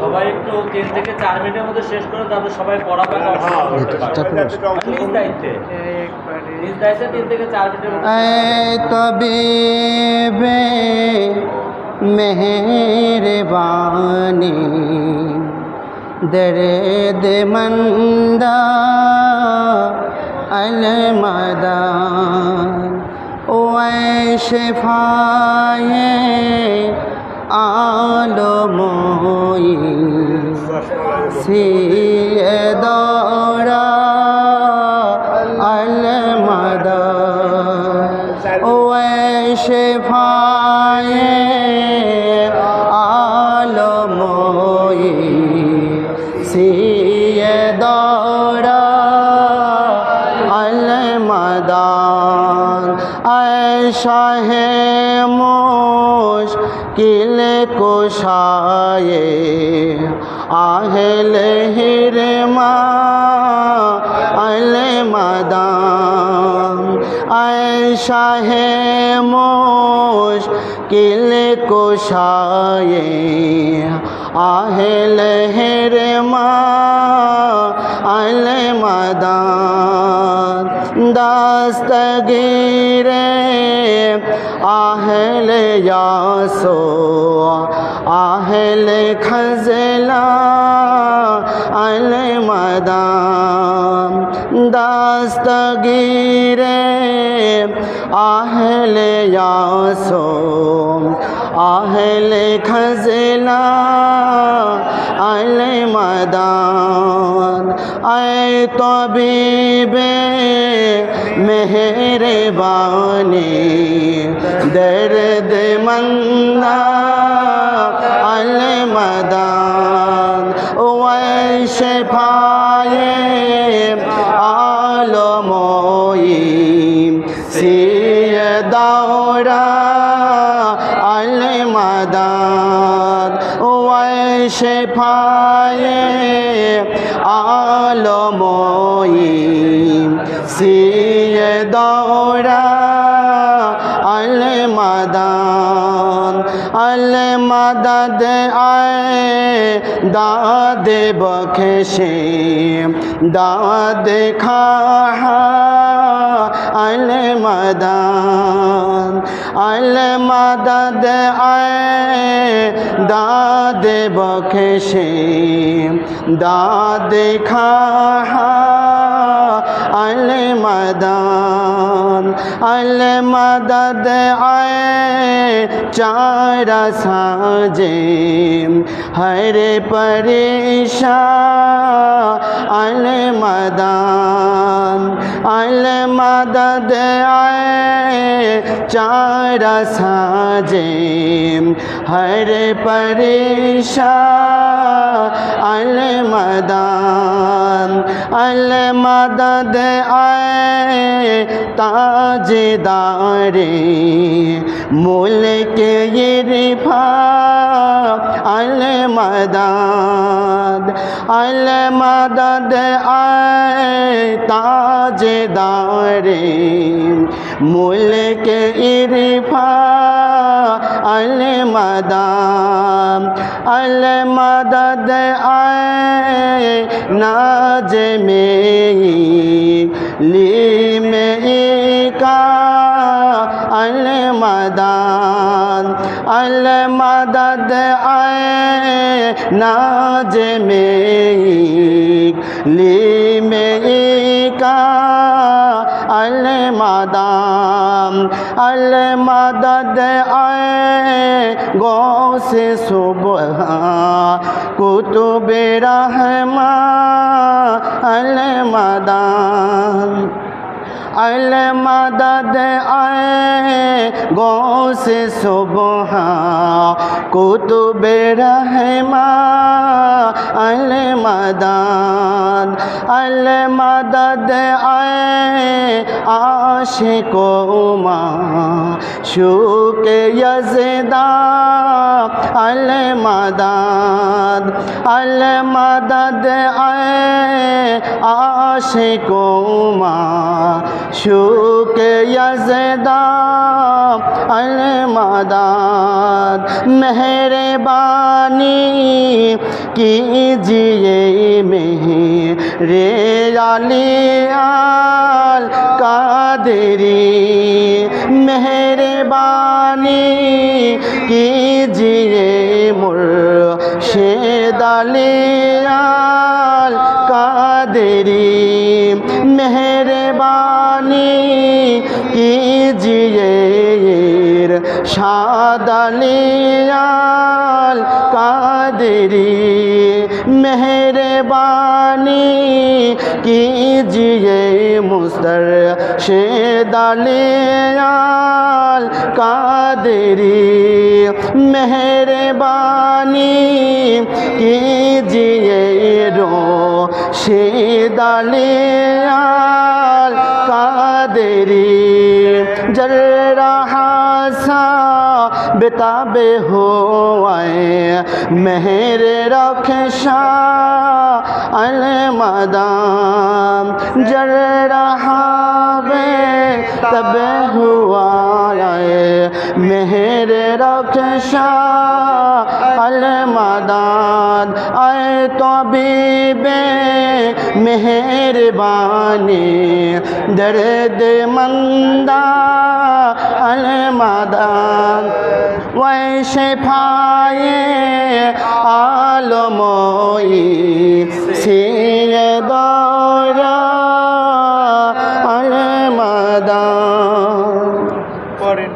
সবাই একটু তিন থেকে চার মিনিটের মধ্যে শেষ করে তাদের সবাই পড়া পাকা অংশগ্রহণ করতে পারবে। নিজ দায়িত্বে নিজ দায়িত্বে তিন থেকে চার মিনিটের মধ্যে ऐ तबीब मेहरबानी दर्द मंदा अलमदान ओ শেফায়ে আলময়ী সিয়ে দরা আলমাদা ও শেফায়ে শাহে মোশ কিলে কোশায়ে আহেল হিরমা আলে মাদাম আয়সা হে মোশ কিলে কোশায়ে আহেল হিরমা আলে মাদান। দাস্তগিরে دستگیر آہل یا سو آہل خزلا المدام، دستگیر آہل یا سو آہل خزلا المدام، اے طبیب মেহরবানি, দর্দ মন্না আল মদান ও শেফায়ে আলমোই সিয়ে দৌড়া আল মদান ও শেফায়ে আলমোই সিয়ে اہل مدد آئے۔ داد بخشے داد کھا ال مدد آئے۔ داد بخشے داد کھا আল মদান, আল মদদ আয় চারা সাজে। হরে পরেশা, আল মদান, আল মদদ আয় চারা সাজে। হরে পরেশা, আল মদান, আল মদদ آئے تاج دار ملک رفا المداد المداد آئے تاج دار ملک عرفا المدام المدد آئے ناج میں لی میں کا المدان المدد آئے ناج میں لی میں کا المدام المدد آئے گو سے صبح کتب رحمان আলে মাদান, আলে মাদাদ আয়ে গৌসে সোবহা, কুতুবে রহমা, আলে মাদান, আলে মাদাদ আয়ে আশে কৌমা شوق یزداں المداد المدد اے عاشق ماں شوق یزداں المداد مہربانی کیجیے میرے علی آ কাদেরি মেহরবানি মুর সে আল কাদেরি মেহরবানি কিজিয়ে সাদালিয়াল কাদেরি মেহর বানি কিজিয়ে মুস্তর সে দালে আল কাদেরি। মেহরবানি কিজিয়ে রো? সে দালে تابے ہو آئے۔ مہر رخشا المدام۔ جر رہا بے تب ہوا آئے۔ مہر رخشاہ المدان اے تو بے مہربانی، درد مندہ المدان বয়সে ফায়ে আলময়ী সিরে দরা আলমাদা পড়েন